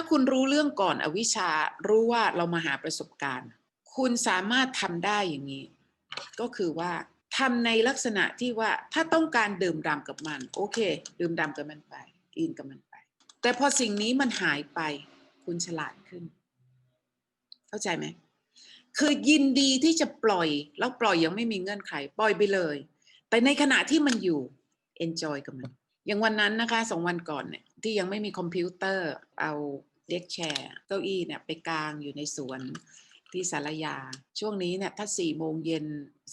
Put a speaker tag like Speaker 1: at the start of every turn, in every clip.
Speaker 1: ถ้าคุณรู้เรื่องก่อนอวิชารู้ว่าเรามาหาประสบการณ์ คุณสามารถทำได้อย่างนี้ ก็คือว่าทำในลักษณะที่ว่าถ้าต้องการดื่มด่ำกับมัน โอเค ดื่มด่ำกับมันไป อินกับมันไป แต่พอสิ่งนี้มันหายไป คุณฉลาดขึ้น เข้าใจไหมคือยินดีที่จะปล่อย แล้วปล่อยยังไม่มีเงื่อนไข ปล่อยไปเลย แต่ในขณะที่มันอยู่ enjoy กับมัน อย่างวันนั้นนะคะสองวันก่อนเนี่ยที่ยังไม่มีคอมพิวเตอร์เอา เด็กแชร์เก้าอี้เนี่ยไปกลางอยู่ในสวนที่สารยา ช่วงนี้เนี่ยถ้าสี่โมงเย็น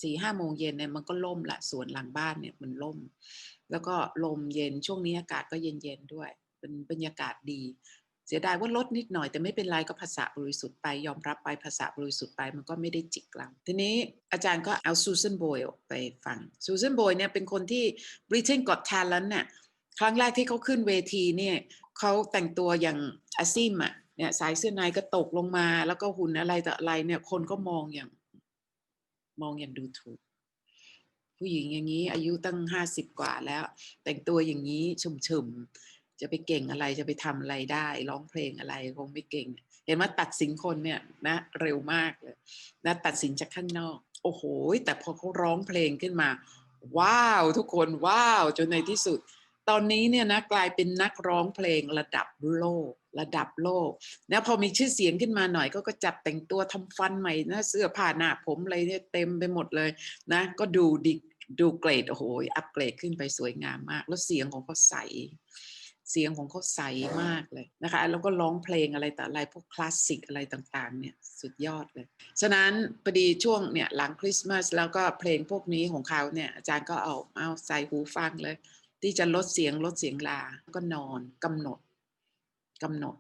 Speaker 1: สี่ห้าโมงเย็นเนี่ยมันก็ล่มละสวนหลังบ้านเนี่ยมันล่ม แล้วก็ลมเย็นช่วงนี้อากาศก็เย็นๆด้วย เป็นบรรยากาศดี เสียดายว่าลดนิดหน่อยแต่ไม่เป็นไรก็ภาษาบริสุทธิ์ไปยอมรับไปภาษาบริสุทธิ์ไปมันก็ไม่ได้จิกเราทีนี้อาจารย์ก็เอาซูซานโบยไปฟังซูซานโบยเนี่ยเป็นคนที่ Britain Got Talent เนี่ย ครั้งแรกที่เขาขึ้นเวทีเนี่ยเขาแต่งตัวอย่างอาซิมอะเนี่ยสายเสื้อในก็ตกลงมา แล้วก็หุ่นอะไรแต่อะไรเนี่ยคนก็มองอย่าง มองอย่างดูถูก ผู้หญิงอย่างนี้ อายุตั้งห้าสิบกว่าแล้ว แต่งตัวอย่างนี้ชุ่มๆจะไปเก่งอะไรจะไปทำอะไรได้ ร้องเพลงอะไรคงไม่เก่ง เห็นว่าตัดสินคนเนี่ยนะเร็วมากเลยนะตัดสินจากข้างนอก โอ้โห แต่พอเขาร้องเพลงขึ้นมา ว้าว ทุกคนว้าว จนในที่สุด ตอนนี้เนี่ยนะกลายเป็นนักร้องเพลงระดับโลกระดับโลกนะพอมีชื่อเสียงขึ้นมาหน่อยก็ก็จับแต่งตัวทำฟันใหม่นะเสื้อผ้าหน้าผมอะไรเนี่ยเต็มไปหมดเลยนะ ก็ดูดิดูเกรดโอ้โหอัปเกรดขึ้นไปสวยงามมาก แล้วเสียงของเขาใส เสียงของเขาใสมากเลยนะคะ แล้วก็ร้องเพลงอะไรแต่อะไรพวกคลาสสิกอะไรต่างๆ เนี่ยสุดยอดเลย ฉะนั้นพอดีช่วงเนี่ยหลังคริสต์มาสแล้วก็เพลงพวกนี้ของเขาเนี่ยอาจารย์ก็เอาเอาใส่หูฟังเลย ที่จะลดเสียงลดเสียงลา ก็นอนกำหนดกำหนด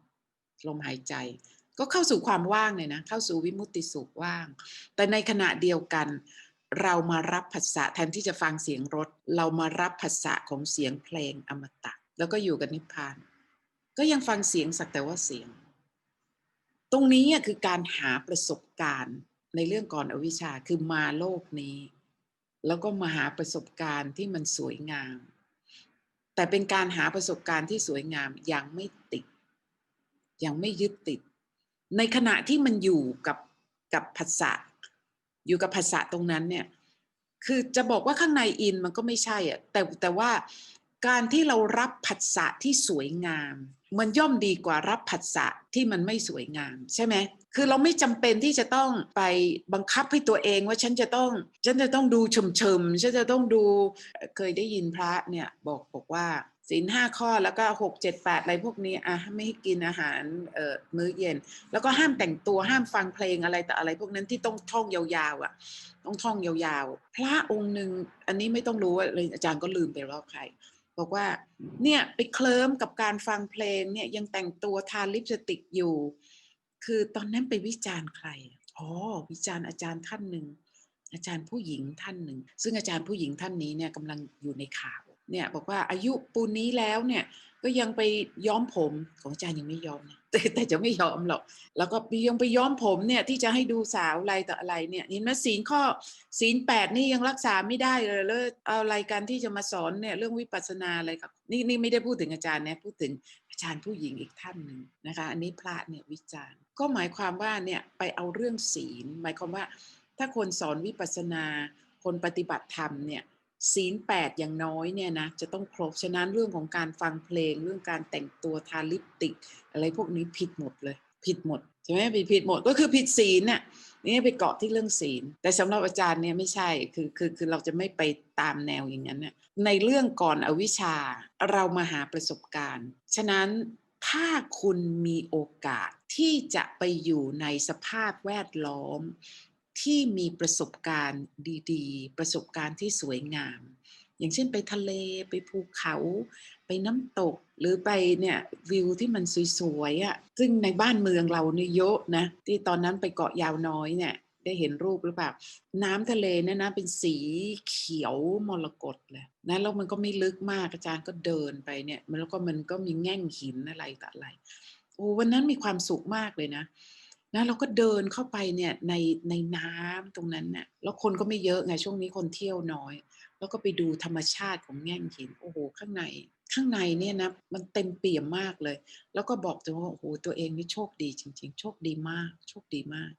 Speaker 1: ลมหายใจ ก็เข้าสู่ความว่างเลยนะ เข้าสู่วิมุตติสุขว่าง แต่ในขณะเดียวกัน เรามารับภาษาแทนที่จะฟังเสียงรถ เรามารับภาษาของเสียงเพลงอมตะ แล้วก็อยู่กับนิพพาน ก็ยังฟังเสียงสักแต่ว่าเสียง ตรงนี้คือการหาประสบการณ์ในเรื่องก่อนอวิชชาคือมาโลกนี้ แล้วก็มาหาประสบการณ์ที่มันสวยงาม แต่เป็นการหาประสบการณ์ที่สวยงามยังไม่ติด ยังไม่ยึดติด ในขณะที่มันอยู่กับกับภาษาอยู่กับภาษาตรงนั้นเนี่ยคือจะบอกว่าข้างในอินมันก็ไม่ใช่อะแต่แต่ว่าการที่เรารับผัสสะที่สวยงาม มันย่อมดีกว่ารับผัสสะที่มันไม่สวยงาม ใช่ไหม คือเราไม่จำเป็นที่จะต้องไปบังคับให้ตัวเองว่าฉันจะต้องฉันจะต้องดูชมชมฉันจะต้องดูเคยได้ยินพระเนี่ยบอกบอกว่าศีลห้าข้อแล้วก็หกเจ็ดแปดอะไรพวกนี้อะไม่ให้กินอาหารเอ่อมื้อเย็น แล้วก็ห้ามแต่งตัวห้ามฟังเพลงอะไรแต่อะไรพวกนั้นที่ต้องท่องยาวๆอะ ต้องท่องยาวๆ พระองค์หนึ่งอันนี้ไม่ต้องรู้เลยอาจารย์ก็ลืมไปว่าใครบอกว่าเนี่ยไปเคลิ้มกับการฟังเพลงเนี่ยยังแต่งตัวทาลิปสติกอยู่ คือตอนนั้นไปวิจารณ์ใครอ๋อวิจารณ์อาจารย์ท่านหนึ่งอาจารย์ผู้หญิงท่านหนึ่ง ซึ่งอาจารย์ผู้หญิงท่านนี้เนี่ยกำลังอยู่ในข่าวเนี่ยบอกว่าอายุปูนนี้แล้วเนี่ยก็ยังไปย้อมผมของอาจารย์ยังไม่ยอมนะแต่แต่จะไม่ยอมหรอกแล้วก็ยังไปย้อมผมเนี่ยที่จะให้ดูสาวอะไรต่ออะไรเนี่ยนี่มาศีลข้อศีลแปดนี่ยังรักษาไม่ได้เลยแล้วเอาอะไรกันที่จะมาสอนเนี่ยเรื่องวิปัสสนาอะไรครับนี่นี่ไม่ได้พูดถึงอาจารย์นะพูดถึงอาจารย์ผู้หญิงอีกท่านหนึ่งนะคะ อันนี้พระเนี่ยวิจารณ์ ก็หมายความว่าเนี่ยไปเอาเรื่องศีล หมายความว่า ถ้าคนสอนวิปัสนา คนปฏิบัติธรรมเนี่ยศีลแปดอย่างน้อยเนี่ยนะจะต้องครบ ฉะนั้นเรื่องของการฟังเพลง เรื่องการแต่งตัวทาลิปติก อะไรพวกนี้ผิดหมดเลย ผิดหมดใช่ไหมผิดผิดหมดก็คือผิดศีลเนี่ยนี่ไปเกาะที่เรื่องศีล แต่สำหรับอาจารย์เนี่ยไม่ใช่คือคือคือเราจะไม่ไปตามแนวอย่างนั้นเนี่ยในเรื่องก่อนอวิชชาเรามาหาประสบการณ์ ฉะนั้นถ้าคุณมีโอกาส ที่จะไปอยู่ในสภาพแวดล้อม ที่มีประสบการณ์ดีๆ ประสบการณ์ที่สวยงาม อย่างเช่นไปทะเลไปภูเขา ไปน้ำตกหรือไปเนี่ยวิวที่มันสวยๆอะ่ะซึ่งในบ้านเมืองเราเนี่ยเยอะนะที่ตอนนั้นไปเกาะยาวน้อยเนี่ยได้เห็นรูปหรือเปล่า น้ำทะเลเนี่ยนะเป็นสีเขียวมรกตเลยนะแล้วมันก็ไม่ลึกมากอาจารย์ก็เดินไปเนี่ยแล้วก็มันก็มีแง่งหินอะไรต่ออะไร โอ้วันนั้นมีความสุขมากเลยนะนะเราก็เดินเข้าไปเนี่ยในในน้ำตรงนั้นเนี่ยแล้วคนก็ไม่เยอะไงช่วงนี้คนเที่ยวน้อย แล้วก็ไปดูธรรมชาติของแง่งหินโอ้โห ข้างใน ข้างในเนี่ยนะมันเต็มเปี่ยมมากเลย แล้วก็บอกตัวว่าโอ้โหตัวเองนี่โชคดีจริง ๆ โชคดีมาก โชคดีมาก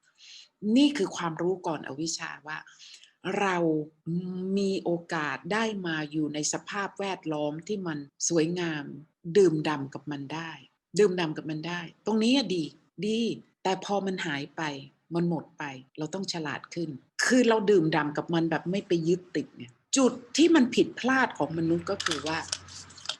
Speaker 1: นี่คือความรู้ก่อนอวิชชาว่า เรามีโอกาสได้มาอยู่ในสภาพแวดล้อมที่มันสวยงาม ดื่มด่ำกับมันได้ ดื่มด่ำกับมันได้ ตรงนี้อะดีดี แต่พอมันหายไปมันหมดไป เราต้องฉลาดขึ้น คือเราดื่มด่ำกับมันแบบไม่ไปยึดติดเนี่ยจุดที่มันผิดพลาดของมนุษย์ก็คือว่า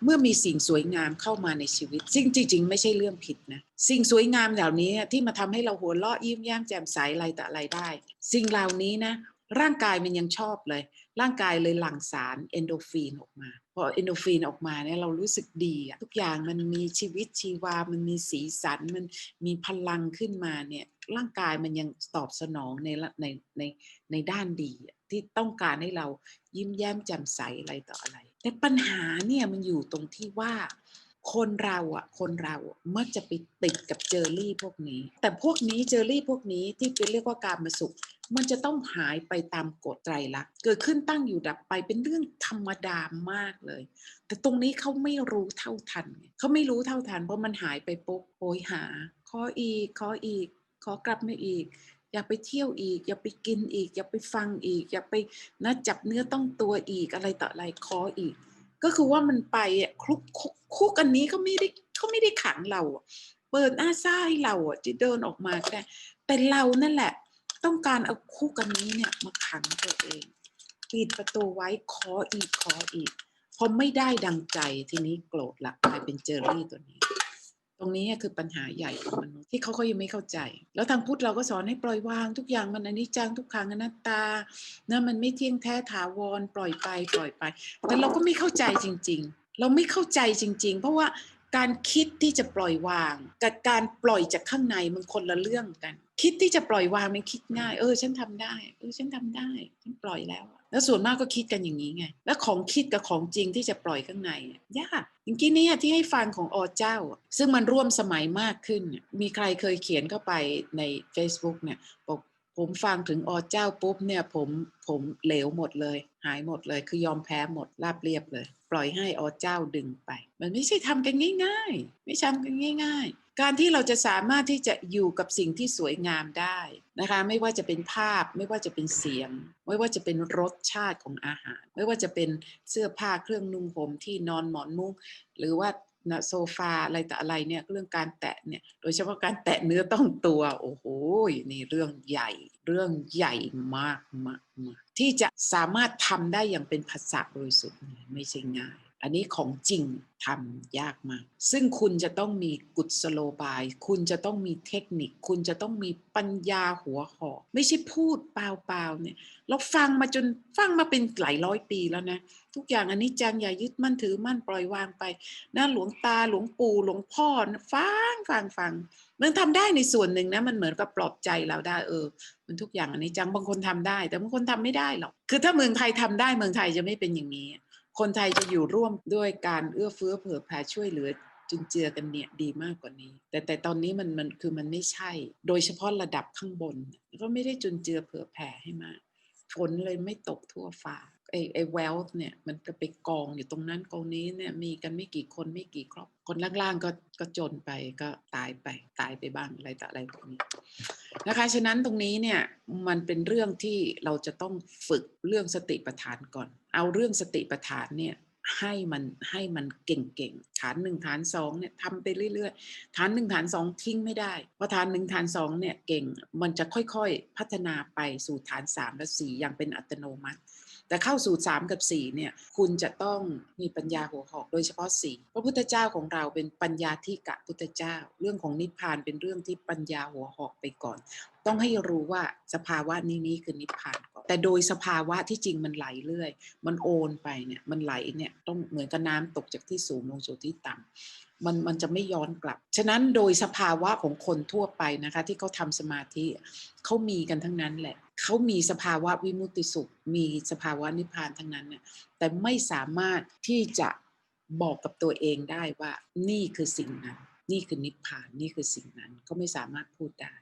Speaker 1: เมื่อมีสิ่งสวยงามเข้ามาในชีวิตซึ่งจริง ๆ ไม่ใช่เรื่องผิดนะสิ่งสวยงามเหล่านี้ที่มาทำให้เราหัวเราะยิ้มแย้มแจ่มใสอะไรแต่อะไรได้ สิ่งเหล่านี้นะ ร่างกายมันยังชอบเลย ร่างกายเลยหลั่งสารเอนโดฟินออกมา พอเอนโดฟินออกมาเนี่ยเรารู้สึกดีอะทุกอย่างมันมีชีวิตชีวา มันมีสีสัน มันมีพลังขึ้นมาเนี่ยร่างกายมันยังตอบสนองในในในในด้านดีที่ต้องการให้เรายิ้มแย้มแจ่มใสอะไรต่ออะไร แต่ปัญหาเนี่ยมันอยู่ตรงที่ว่า คนเราอะ คนเราอะมักจะไปติดกับเจอรี่พวกนี้ แต่พวกนี้เจอรี่พวกนี้ที่เป็นเรียกว่าการมาสุข มันจะต้องหายไปตามกฎไตรลักษณ์เกิดขึ้นตั้งอยู่ดับไปเป็นเรื่องธรรมดามากเลย แต่ตรงนี้เขาไม่รู้เท่าทันเขาไม่รู้เท่าทันเพราะมันหายไปปุ๊บโอยหา ขออีก ขออีก ขอกลับมาอีกอยากไปเที่ยวอีก อยากไปกินอีก อยากไปฟังอีก อยากไปนะจับเนื้อต้องตัวอีกอะไรต่ออะไรขออีก ก็คือว่ามันไปอะคลุกคุก คุกอันนี้เขาไม่ได้เขาไม่ได้ขังเราเปิดอาซ่าให้เราอะจะเดินออกมาก็ได้แต่เรานั่นแหละ ต้องการเอาคุกอันนี้เนี่ยมาขังตัวเองปิดประตูไว้ขออีกขออีกพอไม่ได้ดังใจทีนี้โกรธละกลายเป็นเจอรี่ตัวนี้ ตรงนี้คือปัญหาใหญ่ของมนุษย์ที่เขาก็ยังไม่เข้าใจ แล้วทางพุทธเราก็สอนให้ปล่อยวางทุกอย่างมันอนิจจังทุกขังอนัตตานะมันไม่เที่ยงแท้ถาวรปล่อยไปปล่อยไป แต่เราก็ไม่เข้าใจจริง ๆ เราไม่เข้าใจจริง ๆ เพราะว่าการคิดที่จะปล่อยวาง กับการปล่อยจากข้างในมันคนละเรื่องกัน คิดที่จะปล่อยวางมันคิดง่าย เออ ฉันทำได้ เออฉันทำได้ฉันปล่อยแล้ว แล้วส่วนมากก็คิดกันอย่างนี้ไง แล้วของคิดกับของจริงที่จะปล่อยข้างในยากอย่างกี้นี่ที่ให้ฟังของอเจ้า ซึ่งมันร่วมสมัยมากขึ้น มีใครเคยเขียนเข้าไปใน Facebook เนี่ยบอกผมฟังถึงอเจ้าปุ๊บเนี่ยผมผมเหลวหมดเลย หายหมดเลยคือยอมแพ้หมดราบเรียบเลย ปล่อยให้อเจ้าดึงไป มันไม่ใช่ทำกันง่าย ๆ ไม่ทำกันง่าย ๆ การที่เราจะสามารถที่จะอยู่กับสิ่งที่สวยงามได้นะคะ ไม่ว่าจะเป็นภาพ ไม่ว่าจะเป็นเสียง ไม่ว่าจะเป็นรสชาติของอาหาร ไม่ว่าจะเป็นเสื้อผ้าเครื่องนุ่งห่มที่นอนหมอนมุ้งหรือว่านะโซฟาอะไรแต่อะไรเนี่ยเรื่องการแตะเนี่ยโดยเฉพาะการแตะเนื้อต้องตัว โอ้โหนี่เรื่องใหญ่ เรื่องใหญ่มากมากมาก ที่จะสามารถทำได้อย่างเป็นภาษาบริสุทธิ์เนี่ไม่ใช่ง่าย อันนี้ของจริงทำยากมาก ซึ่งคุณจะต้องมีกุศโลบาย คุณจะต้องมีเทคนิค คุณจะต้องมีปัญญาหัวหอกไม่ใช่พูดเปล่าๆเนี่ยเราฟังมาจนฟังมาเป็นหลายร้อยปีแล้วนะ ทุกอย่างอันนี้จังอย่ายึดมั่นถือมั่นปล่อยวางไปนะหลวงตาหลวงปู่หลวงพ่อนฟังฟังฟังมันทำได้ในส่วนหนึ่งนะมันเหมือนกับปลอบใจเราได้เออ มันทุกอย่างอันนี้จังบางคนทำได้ แต่บางคนทำไม่ได้หรอกคือถ้าเมืองไทยทำได้เมืองไทยจะไม่เป็นอย่างนี้ คนไทยจะอยู่ร่วมด้วยการเอื้อเฟื้อเผื่อแผ่ช่วยเหลือจุนเจือกันเนี่ยดีมากกว่านี้ แต่แต่ตอนนี้มันมันคือมันไม่ใช่ โดยเฉพาะระดับข้างบน ก็ไม่ได้จุนเจือเผื่อแผ่ให้มากฝนเลยไม่ตกทั่วฟ้า ไอ้ไอ้ wealth เนี่ยมันก็ไปกองอยู่ตรงนั้นกองนี้เนี่ยมีกันไม่กี่คนไม่กี่ครอบ คนล่างๆก็ก็จนไปก็ตายไปตายไปบ้างอะไรต่ออะไรพวกนี้นะคะฉะนั้นตรงนี้เนี่ยมันเป็นเรื่องที่เราจะต้องฝึกเรื่องสติปัฏฐานก่อน เอาเรื่องสติปัฏฐานเนี่ยให้มันให้มันเก่งฐานหนึ่งฐานสองเนี่ยทำไปเรื่อยๆ ฐานหนึ่งฐานสองทิ้งไม่ได้เพราะฐานหนึ่งฐานสองเนี่ยเก่งมันจะค่อยๆ พัฒนาไปสู่ฐานสามและสี่อย่างเป็นอัตโนมัติ แต่เข้าสู่สามกับสี่เนี่ยคุณจะต้องมีปัญญาหัวหอกโดยเฉพาะสี่พระพุทธเจ้าของเราเป็นปัญญาที่กะพุทธเจ้า เรื่องของนิพพานเป็นเรื่องที่ปัญญาหัวหอกไปก่อน ต้องให้รู้ว่าสภาวะนี้นี้คือนิพพานก่อนแต่โดยสภาวะที่จริงมันไหลเรื่อย มันโอนไปเนี่ยมันไหลเนี่ยต้องเหมือนกับน้ำตกจากที่สูงลงสู่ที่ต่ำมันมันจะไม่ย้อนกลับ ฉะนั้นโดยสภาวะของคนทั่วไปนะคะ ที่เขาทำสมาธิเขามีกันทั้งนั้นแหละเขามีสภาวะวิมุตติสุข มีสภาวะนิพพานทั้งนั้นเนี่ยแต่ไม่สามารถที่จะบอกกับตัวเองได้ว่านี่คือสิ่งนั้นนี่คือนิพพานนี่คือสิ่งนั้นเขาไม่สามารถพูดได้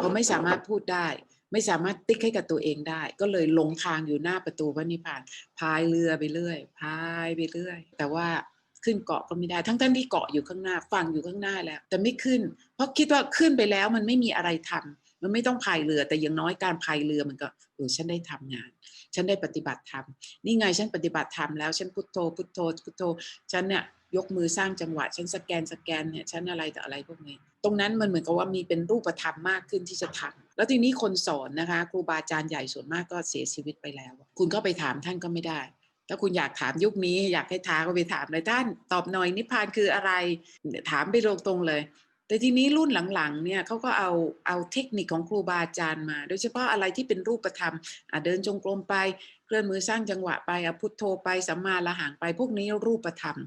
Speaker 1: พอไม่สามารถพูดได้ ไม่สามารถติ๊กให้กับตัวเองได้ ก็เลยลงทางอยู่หน้าประตูพระนิพพานพายเรือไปเรื่อยพายไปเรื่อย แต่ว่า ขึ้นเกาะก็ไม่ได้ ทั้งท่านที่เกาะอยู่ข้างหน้าฟังอยู่ข้างหน้าแล้ว แต่ไม่ขึ้น เพราะคิดว่าขึ้นไปแล้วมันไม่มีอะไรทำมันไม่ต้องพายเรือแต่อย่างน้อยการพายเรือมันก็เออฉันได้ทำงาน ฉันได้ปฏิบัติธรรมนี่ไงฉันปฏิบัติธรรมแล้วฉันพุทโธพุทโธพุทโธฉันเนี่ยยกมือสร้างจังหวะ ฉันสแกนสแกนเนี่ยฉันอะไรแต่อะไรพวกนี้ ตรงนั้นมันเหมือนกับว่ามีเป็นรูปธรรมมากขึ้นที่จะทำแล้วทีนี้คนสอนนะคะ ครูบาอาจารย์ใหญ่ส่วนมากก็เสียชีวิตไปแล้ว คุณก็ไปถามท่านก็ไม่ได้ ถ้าคุณอยากถามยุคนี้ อยากให้ท้าก็ไปถามเลยท่าน ตอบหน่อยนิพพานคืออะไร ถามไปตรงๆเลย แต่ทีนี้รุ่นหลังๆเนี่ยเขาก็เอาเอาเทคนิคของครูบาอาจารย์มา โดยเฉพาะอะไรที่เป็นรูปธรรมเดินจงกรมไป เคลื่อนมือสร้างจังหวะไปอพุทโธไปสัมมาละหังไปพวกนี้รูปธรรม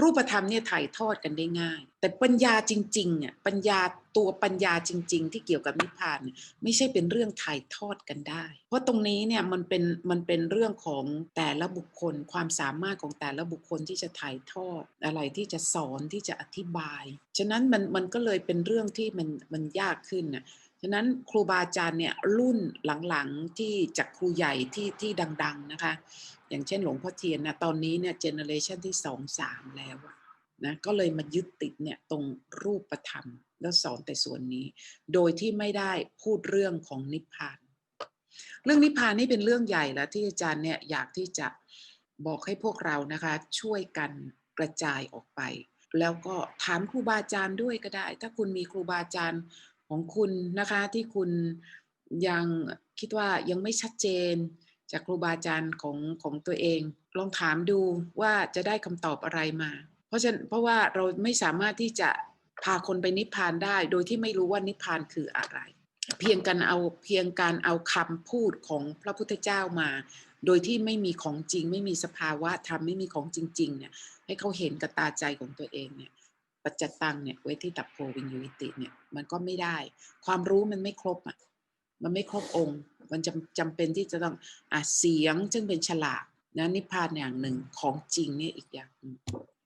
Speaker 1: รูปธรรมเนี่ยถ่ายทอดกันได้ง่าย แต่ปัญญาจริงๆอะปัญญาตัวปัญญาจริง ๆ ที่เกี่ยวกับนิพพานไม่ใช่เป็นเรื่องถ่ายทอดกันได้ เพราะตรงนี้เนี่ยมันเป็นมันเป็นเรื่องของแต่ละบุคคล ความสามารถของแต่ละบุคคลที่จะถ่ายทอดอะไรที่จะสอนที่จะอธิบาย ฉะนั้นมันมันก็เลยเป็นเรื่องที่มันมันยากขึ้นน่ะ ฉะนั้นครูบาอาจารย์เนี่ยรุ่นหลังๆที่จากครูใหญ่ที่ที่ดัง ๆนะคะ อย่างเช่นหลวงพ่อเทียนนะตอนนี้เนี่ยเจเนอเรชันที่สองสามแล้วนะก็เลยมายึดติดเนี่ยตรงรูปธรรม แล้วสอนแต่ส่วนนี้ โดยที่ไม่ได้พูดเรื่องของนิพพาน เรื่องนิพพานนี่เป็นเรื่องใหญ่แล้วที่อาจารย์เนี่ยอยากที่จะบอกให้พวกเรานะคะ ช่วยกันกระจายออกไป แล้วก็ถามครูบาอาจารย์ด้วยก็ได้ ถ้าคุณมีครูบาอาจารย์ ของคุณนะคะที่คุณยังคิดว่ายังไม่ชัดเจน จากครูบาอาจารย์ของของตัวเอง ลองถามดูว่าจะได้คำตอบอะไรมา เพราะฉะนั้นเพราะว่าเราไม่สามารถที่จะพาคนไปนิพพานได้ โดยที่ไม่รู้ว่านิพพานคืออะไร เพียงการเอาเพียงการเอาคำพูดของพระพุทธเจ้ามา โดยที่ไม่มีของจริง ไม่มีสภาวะธรรมไม่มีของจริงๆเนี่ยให้เขาเห็นกับตาใจของตัวเองเนี่ย ปัจจตังเนี่ยไว้ที่ตับโพวิญญูวิติเนี่ยมันก็ไม่ได้ ความรู้มันไม่ครบอะมันไม่ครบองค์ มันจำจำเป็นที่จะต้องอะเสียงจึงเป็นฉลากนะนิพพานอย่างหนึ่งของจริงเนี่ยอีกอย่างหนึ่ง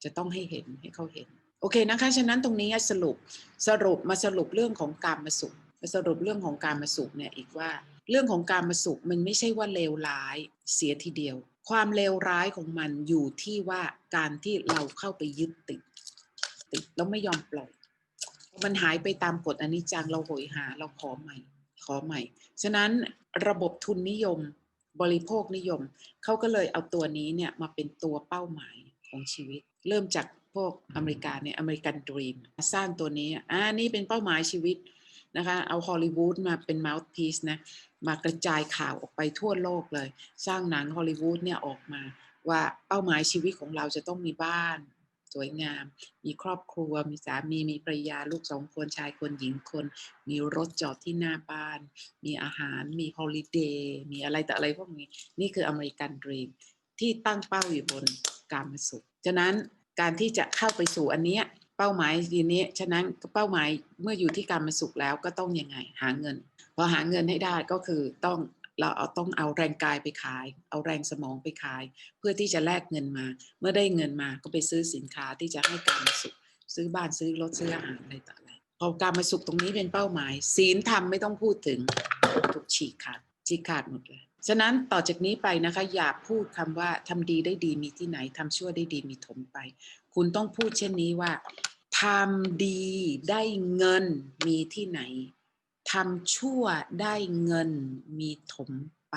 Speaker 1: จะต้องให้เห็นให้เขาเห็น โอเคนะคะฉะนั้นตรงนี้สรุปสรุปมาสรุปเรื่องของการมาสุขมาสรุปเรื่องของการมาสุขเนี่ยอีกว่า เรื่องของการมาสุขมันไม่ใช่ว่าเลวร้ายเสียทีเดียว ความเลวร้ายของมันอยู่ที่ว่าการที่เราเข้าไปยึดติด ติดแล้วไม่ยอมปล่อย มันหายไปตามกฎอนิจจังเราโหยหา เราขอใหม่ ขอใหม่ ฉะนั้นระบบทุนนิยมบริโภคนิยม เขาก็เลยเอาตัวนี้เนี่ยมาเป็นตัวเป้าหมายของชีวิต เริ่มจากพวกอเมริกาเนี่ยอเมริกันดรีมสร้างตัวนี้อ่านี่เป็นเป้าหมายชีวิตนะคะเอาฮอลลีวูดมาเป็นม o ์ t พี e นะมากระจายข่าวออกไปทั่วโลกเลย สร้างหนังฮอลลีวูดเนี่ยออกมา ว่าเป้าหมายชีวิตของเราจะต้องมีบ้าน สวยงาม มีครอบครัว มีสามีมีภรรยาลูกสองคนชายคนหญิงคน มีรถจอดที่หน้าบ้าน มีอาหารมีฮอลิเดย์มีอะไรแต่อะไรพวกนี้ นี่คืออเมริกันดรีมที่ตั้งเป้าอยู่บนการมาสุข ฉะนั้นการที่จะเข้าไปสู่อันเนี้ยเป้าหมายทีนี้ฉะนั้นเป้าหมายเมื่ออยู่ที่การมาสุขแล้วก็ต้องยังไงหาเงิน พอหาเงินให้ได้ก็คือต้อง เราเอาต้องเอาแรงกายไปขาย เอาแรงสมองไปขาย เพื่อที่จะแลกเงินมา เมื่อได้เงินมาก็ไปซื้อสินค้าที่จะให้การมาสุข ซื้อบ้านซื้อรถซื้ออาหารอะไรต่ออะไรพอการมาสุขตรงนี้เป็นเป้าหมาย ศีลธรรมไม่ต้องพูดถึงถูกฉีกขาดฉีกขาดหมดเลยฉะนั้นต่อจากนี้ไปนะคะ อย่าพูดคำว่าทำดีได้ดีมีที่ไหนทำชั่วได้ดีมีถมไป คุณต้องพูดเช่นนี้ว่าทำดีได้เงินมีที่ไหน ทำชั่วได้เงินมีถมไป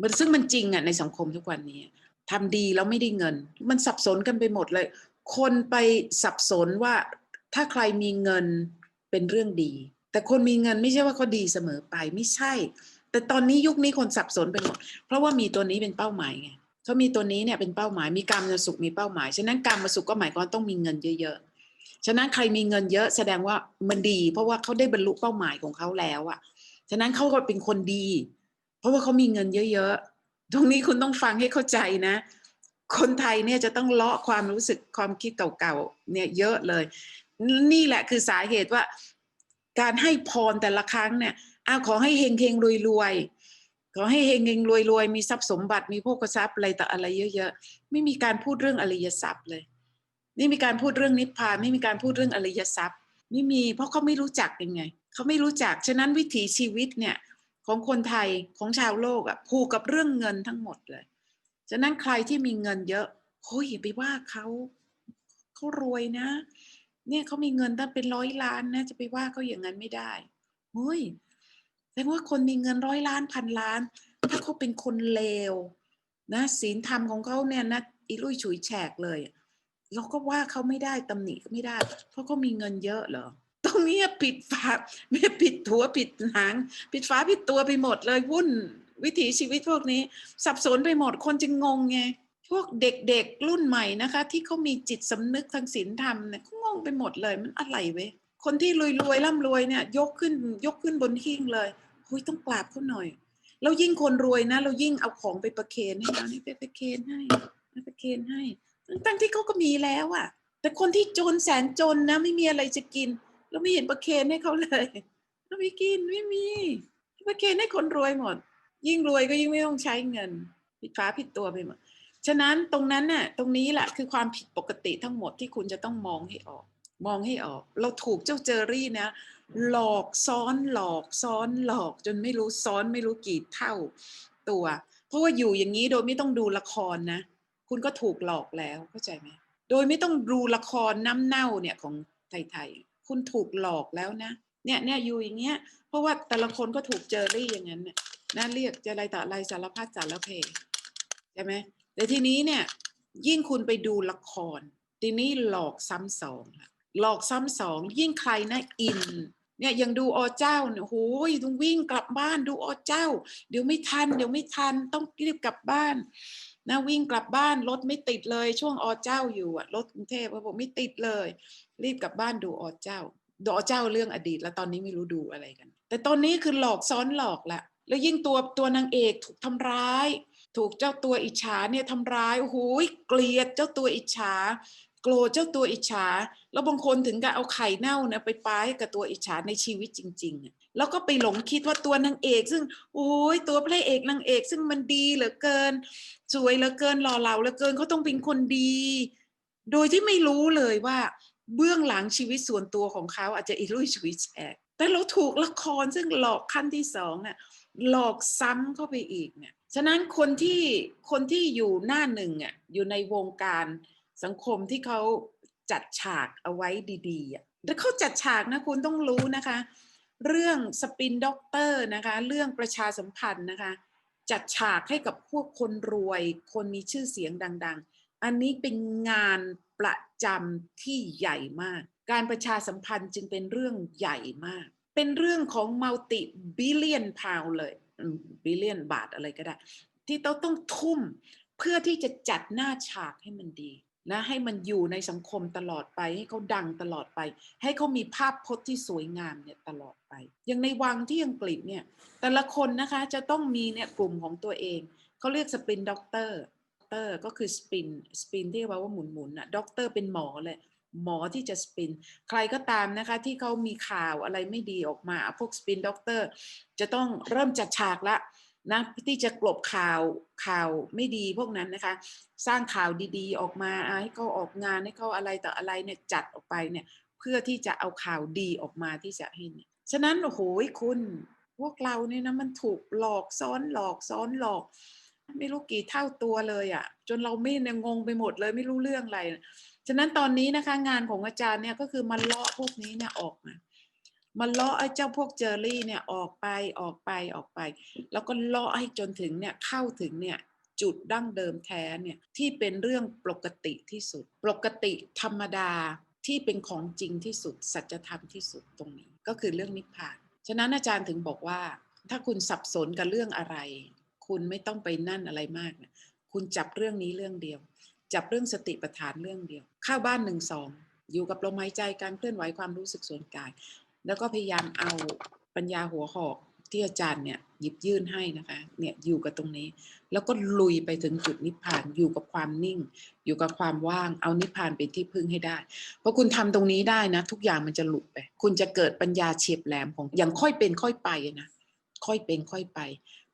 Speaker 1: มันซึ่งมันจริงอะในสังคมทุกวันนี้ทำดีแล้วไม่ได้เงิน มันสับสนกันไปหมดเลย คนไปสับสนว่าถ้าใครมีเงินเป็นเรื่องดี แต่คนมีเงินไม่ใช่ว่าเขาดีเสมอไปไม่ใช่ แต่ตอนนี้ยุคนี้คนสับสนไปหมด เพราะว่ามีตัวนี้เป็นเป้าหมายไงเขามีตัวนี้เนี่ยเป็นเป้าหมายมีการมสุขมีเป้าหมาย ฉะนั้นการมสุขก็หมายความต้องมีเงินเยอะ ฉะนั้นใครมีเงินเยอะแสดงว่ามันดี เพราะว่าเขาได้บรรลุเป้าหมายของเขาแล้วอะฉะนั้นเขาก็เป็นคนดี เพราะว่าเขามีเงินเยอะๆตรงนี้คุณต้องฟังให้เข้าใจนะ คนไทยเนี่ยจะต้องเลาะความรู้สึกความคิดเก่าๆเนี่ยเยอะเลย นี่แหละคือสาเหตุว่า การให้พรแต่ละครั้งเนี่ยอ้าวขอให้เฮงเฮงรวยรวยขอให้เฮงเฮงรวยรวยมีทรัพย์สมบัติมีโภคทรัพย์อะไรต่ออะไรเยอะ ๆ ไม่มีการพูดเรื่องอริยทรัพย์เลย ไม่มีการพูดเรื่องนิพพานไม่มีการพูดเรื่องอริยทรัพย์ไม่มีเพราะเขาไม่รู้จักยังไงเขาไม่รู้จักฉะนั้นวิถีชีวิตเนี่ยของคนไทยของชาวโลกอะ่ะผูกกับเรื่องเงินทั้งหมดเลย ฉะนั้นใครที่มีเงินเยอะโอ้ยอย่าไปว่าเขาเขารวยนะ เนี่ยเขามีเงินตั้งเป็นร้อยล้านนะจะไปว่าเขาอย่างนั้นไม่ได้เฮ้ยแต่ว่าคนมีเงินร้อยล้านพันล้าน ถ้าเขาเป็นคนเลวนะศีลธรรมของเขาเนี่ยนะอีลุยฉุยแฉกเลย เราก็ว่าเขาไม่ได้ตำหนิก็ไม่ได้ เพราะเขามีเงินเยอะเหรอตรงเนี้ยผิดฝาไม่ผิดหัวผิดหาง ผิดฟ้าผิดตัวไปหมดเลยวุ่น วิถีชีวิตพวกนี้ สับสนไปหมดคนจึงงงไงพวกเด็กๆรุ่นใหม่นะคะ ที่เขามีจิตสำนึกทางศีลธรรมเนี่ยเขางงไปหมดเลยมันอะไรเว้ยคนที่รวยๆร่ำรวยเนี่ย ยกขึ้นยกขึ้นบนหิ้งเลยหุยต้องกราบเขาหน่อยแล้วยิ่งคนรวยนะ เรายิ่งเอาของไปประเคนให้เรานี่ไปประเคนให้ประเคนให้ ตั้งที่เขาก็มีแล้วอะแต่คนที่จนแสนจนนะ ไม่มีอะไรจะกิน เราไม่เห็นประเคนให้เขาเลยเราไม่กินไม่มีประเคนให้คนรวยหมด ยิ่งรวยก็ยิ่งไม่ต้องใช้เงินผิดฟ้าผิดตัวไปหมดฉะนั้นตรงนั้นน่ะ ตรงนี้แหละคือความผิดปกติทั้งหมดที่คุณจะต้องมองให้ออก มองให้ออก เราถูกเจ้าเจอรี่นะ หลอกซ้อนหลอกซ้อนหลอกจนไม่รู้ซ้อนไม่รู้กี่เท่าตัว เพราะว่าอยู่อย่างนี้โดยไม่ต้องดูละครนะ คุณก็ถูกหลอกแล้วเข้าใจไหมโดยไม่ต้องดูละครน้ำเน่าเนี่ยของไทยๆคุณถูกหลอกแล้วนะ เนี่ยเนี่ยอยู่อย่างเงี้ย เพราะว่าแต่ละคนก็ถูกเจอรี่อย่างนั้นเนี่ยน่าเรียกจะอะไรต่ออะไรสารพัดสารเพใช่ไหมแต่ทีนี้เนี่ย ยิ่งคุณไปดูละคร ทีนี้หลอกซ้ำสองหลอกซ้ำสอง ยิ่งใครนะอินเนี่ยยังดูอเจ้าเนี่ยโอ้ยต้องวิ่งกลับบ้านดูอเจ้า เดี๋ยวไม่ทัน เดี๋ยวไม่ทันต้องรีบกลับบ้าน นะวิ่งกลับบ้านรถไม่ติดเลย ช่วงอเจ้าอยู่อะรถกรุงเทพเขาบอกไม่ติดเลย รีบกลับบ้านดูอเจ้าดูอเจ้าเรื่องอดีต แล้วตอนนี้ไม่รู้ดูอะไรกัน แต่ตอนนี้คือหลอกซ้อนหลอกละแล้วยิ่งตัวตัวนางเอกถูกทำร้าย ถูกเจ้าตัวอิจฉาเนี่ยทำร้ายโอ้โหเกลียดเจ้าตัวอิจฉาโกรธเจ้าตัวอิจฉา แล้วบางคนถึงกับเอาไข่เน่าเนี่ยไปป้ายกับตัวอิจฉาในชีวิตจริง ๆ แล้วก็ไปหลงคิดว่าตัวนางเอก ซึ่งโอ้ยตัวพระเอกนางเอก ซึ่งมันดีเหลือเกิน สวยเหลือเกินหล่อเหลาเหลือเกินเขาต้องเป็นคนดี โดยที่ไม่รู้เลยว่า เบื้องหลังชีวิตส่วนตัวของเขาอาจจะอิรุ่ยฉุยแฉกแต่เราถูกละครซึ่งหลอกขั้นที่สองน่ะหลอกซ้ำเข้าไปอีกเนี่ยฉะนั้นคนที่คนที่อยู่หน้าหนึ่งอะอยู่ในวงการสังคมที่เขาจัดฉากเอาไว้ดีๆอะแต่เขาจัดฉากนะคุณต้องรู้นะคะ เรื่องสปินด็อกเตอร์นะคะ เรื่องประชาสัมพันธ์นะคะ จัดฉากให้กับพวกคนรวย คนมีชื่อเสียงดัง ๆ อันนี้เป็นงานประจำที่ใหญ่มาก การประชาสัมพันธ์จึงเป็นเรื่องใหญ่มาก เป็นเรื่องของมัลติบิลเลียนพาวเลยบิลเลียนบาทอะไรก็ได้ ที่ต้องต้องทุ่มเพื่อที่จะจัดหน้าฉากให้มันดี นะให้มันอยู่ในสังคมตลอดไป ให้เขาดังตลอดไป ให้เขามีภาพพจน์ที่สวยงามเนี่ยตลอดไป อย่างในวังที่อังกฤษเนี่ยแต่ละคนนะคะจะต้องมีเนี่ยกลุ่มของตัวเองเขาเรียกสปินด็อกเตอร์เตอร์ก็คือสปินสปินที่แปลว่าหมุนหมุนอะด็อกเตอร์เป็นหมอเลยหมอที่จะสปิน ใครก็ตามนะคะ ที่เขามีข่าวอะไรไม่ดีออกมา พวกสปินด็อกเตอร์จะต้องเริ่มจัดฉากละ นะที่จะกลบข่าวข่าวไม่ดีพวกนั้นนะคะ สร้างข่าวดีๆ ออกมาให้เขาออกงานให้เขาอะไรต่ออะไรเนี่ยจัดออกไปเนี่ยเพื่อที่จะเอาข่าวดีออกมาที่จะให้เนี่ยฉะนั้นโอ้โหคุณพวกเราเนี่ยนะมันถูกหลอกซ้อนหลอกซ้อนหลอก ไม่รู้กี่เท่าตัวเลยอะ่ะ จนเราไม่เนี่ยงงไปหมดเลยไม่รู้เรื่องอะไร ฉะนั้นตอนนี้นะคะงานของอาจารย์เนี่ยก็คือมันเลาะพวกนี้เนี่ยออกมา มันเลาะไอ้เจ้าพวกเจอรี่เนี่ยออกไปออกไปออกไป แล้วก็เลาะให้จนถึงเนี่ยเข้าถึงเนี่ยจุดดั้งเดิมแท้เนี่ยที่เป็นเรื่องปกติที่สุด ปกติธรรมดาที่เป็นของจริงที่สุด สัจธรรมที่สุดตรงนี้ ก็คือเรื่องนิพพาน ฉะนั้นอาจารย์ถึงบอกว่า ถ้าคุณสับสนกับเรื่องอะไร คุณไม่ต้องไปนั่นอะไรมากนะคุณจับเรื่องนี้เรื่องเดียว จับเรื่องสติปัฏฐานเรื่องเดียว เข้าบ้านหนึ่งสองอยู่กับลมหายใจการเคลื่อนไหวความรู้สึกส่วนกาย แล้วก็พยายามเอาปัญญาหัวหอกที่อาจารย์เนี่ยหยิบยื่นให้นะคะเนี่ยอยู่กับตรงนี้ แล้วก็ลุยไปถึงจุดนิพพานอยู่กับความนิ่ง อยู่กับความว่าง เอานิพพานเป็นที่พึ่งให้ได้เพราะคุณทำตรงนี้ได้นะ ทุกอย่างมันจะหลุดไป คุณจะเกิดปัญญาเฉียบแหลมของอย่างค่อยเป็นค่อยไปนะค่อยเป็นค่อยไป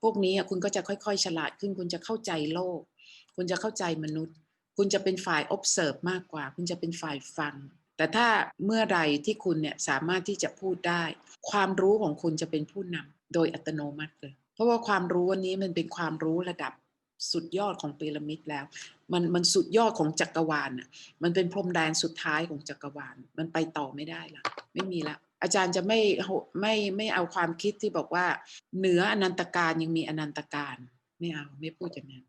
Speaker 1: พวกนี้คุณก็จะค่อย ๆ ฉลาดขึ้น คุณจะเข้าใจโลก คุณจะเข้าใจมนุษย์ คุณจะเป็นฝ่าย observe มากกว่า คุณจะเป็นฝ่ายฟัง แต่ถ้าเมื่อไรที่คุณเนี่ยสามารถที่จะพูดได้ ความรู้ของคุณจะเป็นผู้นำโดยอัตโนมัติเลย เพราะว่าความรู้วันนี้มันเป็นความรู้ระดับสุดยอดของพีระมิดแล้ว มันมันสุดยอดของจักรวาลน่ะมันเป็นพรมแดนสุดท้ายของจักรวาล มันไปต่อไม่ได้ละไม่มีละอาจารย์จะไม่ไม่ไม่เอาความคิดที่บอกว่า เหนืออนันตการยังมีอนันตการไม่เอาไม่พูดอย่างนั้น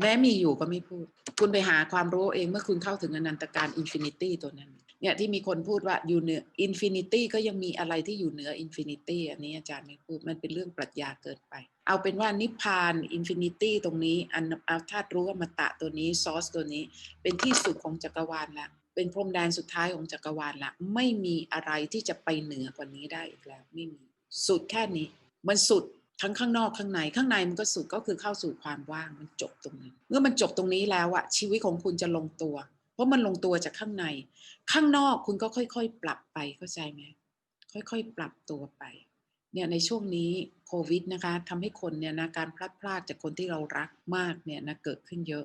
Speaker 1: แม้มีอยู่ก็ไม่พูด คุณไปหาความรู้เองเมื่อคุณเข้าถึงอนันตการอินฟินิตี้ตัวนั้น เนี่ยที่มีคนพูดว่าอยู่เหนืออินฟินิตี้ก็ยังมีอะไรที่อยู่เหนืออินฟินิตี้อันนี้อาจารย์ไม่พูดมันเป็นเรื่องปรัชญาเกินไป เอาเป็นว่านิพพานอินฟินิตี้ตรงนี้อันเอาธาตุรู้ว่ามาตะตัวนี้ซอสตัวนี้ เป็นที่สุดของจักรวาลละเป็นพรมแดนสุดท้ายของจักรวาลละไม่มีอะไรที่จะไปเหนือกว่านี้ได้อีกแล้วไม่มีสุดแค่นี้ มันสุดทั้งข้างนอกข้างในข้างในมันก็สุดก็คือเข้าสู่ความว่างมันจบตรงนี้เมื่อมันจบตรงนี้แล้วอะชีวิตของคุณจะลงตัว ราะมันลงตัวจากข้างใน ข้างนอกคุณก็ค่อยๆ ปรับไปเข้าใจไหมค่อยๆ ปรับตัวไป เนี่ยในช่วงนี้โควิดนะคะทำให้คนเนี่ยนะการพลัดพรากจากคนที่เรารักมากเนี่ยนะเกิดขึ้นเยอะ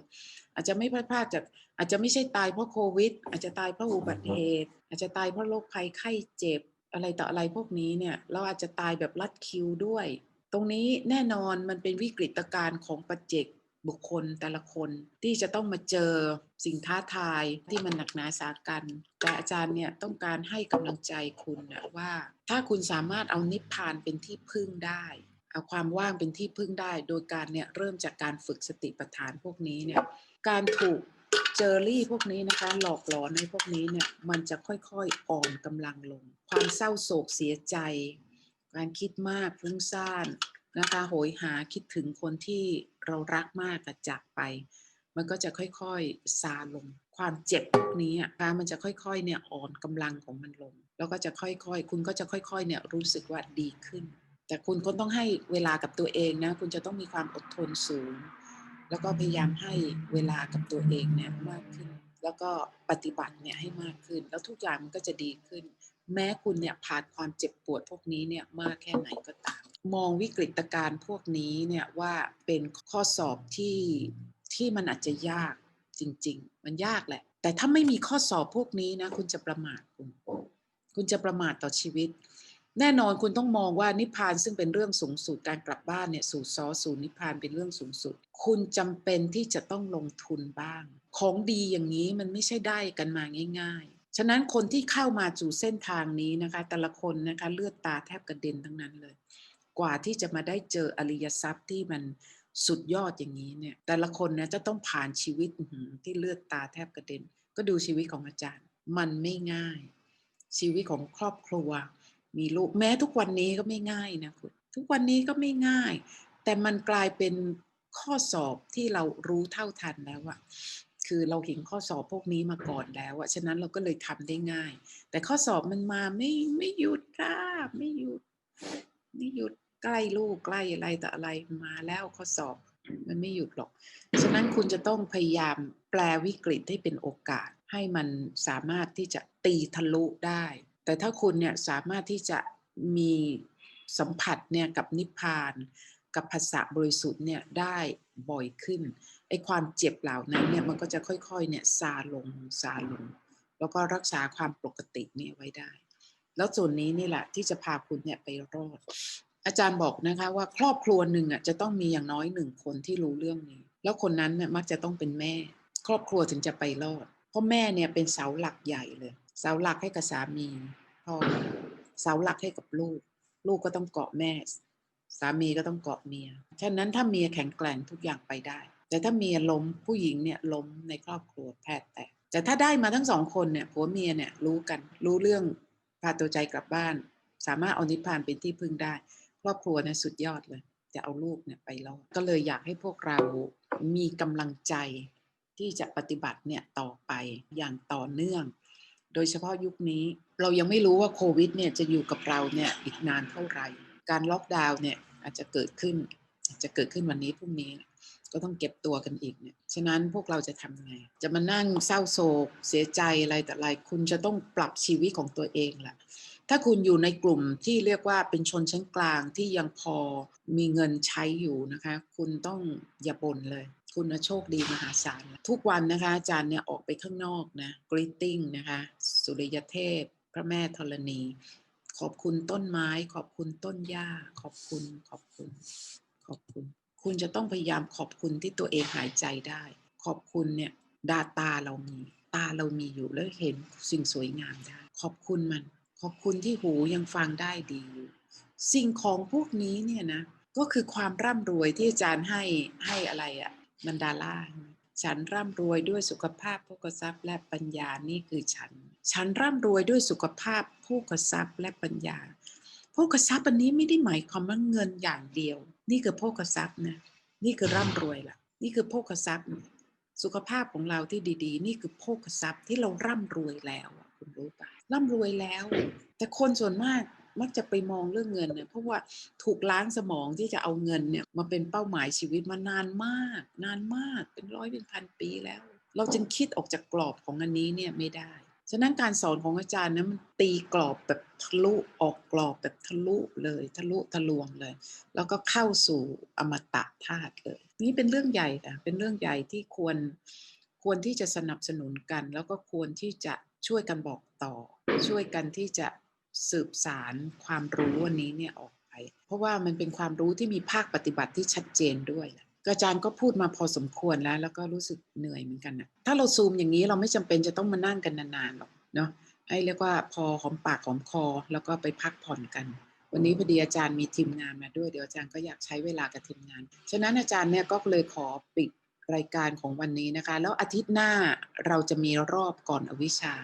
Speaker 1: อาจจะไม่พลัดพรากจากอาจจะไม่ใช่ตายเพราะโควิด อาจจะตายเพราะอุบัติเหตุ อาจจะตายเพราะโรคภัยไข้เจ็บ อะไรต่ออะไรพวกนี้เนี่ยเราอาจจะตายแบบลัดคิวด้วย ตรงนี้แน่นอนมันเป็นวิกฤตการณ์ของปัจเจกบุคคลแต่ละคนที่จะต้องมาเจอ สิ่งท้าทายที่มันหนักหนาสากัน แต่อาจารย์เนี่ยต้องการให้กำลังใจคุณนะว่า ถ้าคุณสามารถเอานิพพานเป็นที่พึ่งได้ เอาความว่างเป็นที่พึ่งได้ โดยการเนี่ยเริ่มจากการฝึกสติปัฏฐานพวกนี้เนี่ยการถูกเจอรี่พวกนี้นะคะหลอกหลอนในพวกนี้เนี่ยมันจะค่อยๆอ่อนกำลังลง ความเศร้าโศกเสียใจ การคิดมากฟุ้งซ่านนะคะโหยหาคิดถึงคนที่เรารักมากแต่จากไป มันก็จะค่อยๆซาลง ความเจ็บพวกนี้อะมันจะค่อยๆเนี่ยอ่อนกำลังของมันลง แล้วก็จะค่อยๆ คุณก็จะค่อยๆเนี่ยรู้สึกว่าดีขึ้น แต่คุณก็ต้องให้เวลากับตัวเองนะ คุณจะต้องมีความอดทนสูง แล้วก็พยายามให้เวลากับตัวเองเนี่ยมากขึ้น แล้วก็ปฏิบัติเนี่ยให้มากขึ้น แล้วทุกอย่างมันก็จะดีขึ้น แม้คุณเนี่ยผ่านความเจ็บปวดพวกนี้เนี่ยมากแค่ไหนก็ตามมองวิกฤตการณ์พวกนี้เนี่ยว่าเป็นข้อสอบที่ ที่มันอาจจะยากจริง ๆ มันยากแหละ แต่ถ้าไม่มีข้อสอบพวกนี้นะ คุณจะประมาทคุณคุณจะประมาทต่อชีวิต แน่นอนคุณต้องมองว่านิพพานซึ่งเป็นเรื่องสูงสุดการกลับบ้านเนี่ยสู่ซอสู่นิพพานเป็นเรื่องสูงสุด คุณจำเป็นที่จะต้องลงทุนบ้าง ของดีอย่างนี้มันไม่ใช่ได้กันมาง่าย ๆ ฉะนั้นคนที่เข้ามาสู่เส้นทางนี้นะคะ แต่ละคนนะคะเลือดตาแทบกระเด็นทั้งนั้นเลย กว่าที่จะมาได้เจออริยทรัพย์ที่มัน สุดยอดอย่างนี้เนี่ย แต่ละคนนะจะต้องผ่านชีวิตที่เลือดตาแทบกระเด็น ก็ดูชีวิตของอาจารย์ มันไม่ง่าย ชีวิตของครอบครัว มีลูกแม้ทุกวันนี้ก็ไม่ง่ายนะคุณทุกวันนี้ก็ไม่ง่าย แต่มันกลายเป็นข้อสอบที่เรารู้เท่าทันแล้วอะคือเราเห็นข้อสอบพวกนี้มาก่อนแล้วอะฉะนั้นเราก็เลยทำได้ง่าย แต่ข้อสอบมันมาไม่ไม่หยุดค่ะไม่หยุดไม่หยุด ใกล้ลูกใกล้อะไรแต่อะไรมาแล้วข้อสอบมันไม่หยุดหรอก ฉะนั้นคุณจะต้องพยายามแปลวิกฤตให้เป็นโอกาส ให้มันสามารถที่จะตีทะลุได้ แต่ถ้าคุณเนี่ยสามารถที่จะมีสัมผัสเนี่ยกับนิพพาน กับภาษาบริสุทธิ์เนี่ยได้บ่อยขึ้นไอ้ความเจ็บเหล่านั้นเนี่ยมันก็จะค่อยๆเนี่ยซาลงซาลง แล้วก็รักษาความปกติเนี่ยไว้ได้ แล้วส่วนนี้นี่แหละที่จะพาคุณเนี่ยไปรอด อาจารย์บอกนะคะว่าครอบครัวหนึ่งอะจะต้องมีอย่างน้อยหนึ่งคนที่รู้เรื่องนี้ แล้วคนนั้นเนี่ยมักจะต้องเป็นแม่ ครอบครัวถึงจะไปรอด เพราะแม่เนี่ยเป็นเสาหลักใหญ่เลย เสาหลักให้กับสามีพ่อเสาหลักให้กับลูก ลูกก็ต้องเกาะแม่ สามีก็ต้องเกาะเมียฉะนั้นถ้าเมียแข็งแกร่งทุกอย่างไปได้ แต่ถ้าเมียล้มผู้หญิงเนี่ยล้มในครอบครัวแพทย์แตกแต่ถ้าได้มาทั้งสองคนเนี่ยผัวเมียเนี่ยรู้กันรู้เรื่องพาตัวใจกลับบ้าน สามารถเอานิพพานเป็นที่พึ่งได้ รอบครัวเนี่ยสุดยอดเลย จะเอาลูกเนี่ยไปรอดก็เลยอยากให้พวกเรามีกำลังใจที่จะปฏิบัติเนี่ยต่อไปอย่างต่อเนื่อง โดยเฉพาะยุคนี้เรายังไม่รู้ว่าโควิดเนี่ยจะอยู่กับเราเนี่ยอีกนานเท่าไหร่ การล็อกดาวน์เนี่ยอาจจะเกิดขึ้นอาจจะเกิดขึ้นวันนี้พรุ่งนี้ก็ต้องเก็บตัวกันอีกเนี่ย ฉะนั้นพวกเราจะทำไง จะมานั่งเศร้าโศก เสียใจอะไรแต่อะไร คุณจะต้องปรับชีวิตของตัวเองแหละ ถ้าคุณอยู่ในกลุ่มที่เรียกว่าเป็นชนชั้นกลางที่ยังพอมีเงินใช้อยู่นะคะ คุณต้องอย่าบ่นเลย คุณโชคดีมหาศาล ทุกวันนะคะอาจารย์เนี่ยออกไปข้างนอกนะกริตติ้งนะคะ สุริยเทพ พระแม่ธรณี ขอบคุณต้นไม้ ขอบคุณต้นหญ้า ขอบคุณ ขอบคุณ ขอบคุณ คุณจะต้องพยายามขอบคุณที่ตัวเองหายใจได้ ขอบคุณเนี่ยดาตาเรามี ตาเรามีอยู่แล้วเห็นสิ่งสวยงามได้ ขอบคุณมัน อบคุณที่หูยังฟังได้ดีอยู่สิ่งของพวกนี้เนี่ยนะก็คือความร่ำรวยที่อาจารย์ให้ให้อะไรอะมันดาล่าฉันร่ำรวยด้วยสุขภาพโภคทรัพย์และปัญญานี่คือฉัน ฉันร่ำรวยด้วยสุขภาพโภคทรัพย์และปัญญาโภคทรัพย์อันนี้ไม่ได้หมายความว่าเงินอย่างเดียว นี่คือโภคทรัพย์นะนี่คือร่ำรวยล่ะ นี่คือโภคทรัพย์ สุขภาพของเราที่ดี ๆ นี่คือโภคทรัพย์ที่เราร่ำรวยแล้ว คุณรู้ปะร่ำรวยแล้ว แต่คนส่วนมากมักจะไปมองเรื่องเงินเนี่ยเพราะว่าถูกล้างสมองที่จะเอาเงินเนี่ยมาเป็นเป้าหมายชีวิตมานานมาก นานมากเป็นร้อยเป็นพันปีแล้ว เราจึงคิดออกจากกรอบของอันนี้เนี่ยไม่ได้ ฉะนั้นการสอนของอาจารย์นะมันตีกรอบแบบทะลุออกกรอบแบบทะลุเลยทะลุทะลวงเลย แล้วก็เข้าสู่อมตะธาตุเลย นี่เป็นเรื่องใหญ่นะเป็นเรื่องใหญ่ที่ควรควรที่จะสนับสนุนกัน แล้วก็ควรที่จะ ช่วยกันบอกต่อ ช่วยกันที่จะสืบสารความรู้อันนี้เนี่ยออกไป เพราะว่ามันเป็นความรู้ที่มีภาคปฏิบัติที่ชัดเจนด้วยอาจารย์ก็พูดมาพอสมควรแล้ว แล้วก็รู้สึกเหนื่อยเหมือนกันนะถ้าเราซูมอย่างนี้เราไม่จำเป็นจะต้องมานั่งกันนานๆหรอกเนาะไอ้เรียกว่าพอหอมปากหอมคอ แล้วก็ไปพักผ่อนกัน วันนี้พอดีอาจารย์มีทีมงานมาด้วยเดี๋ยวอาจารย์ก็อยากใช้เวลากับทีมงาน ฉะนั้นอาจารย์เนี่ยก็เลยขอปิด รายการของวันนี้นะคะ แล้วอาทิตย์หน้าเราจะมีรอบก่อนอวิชชา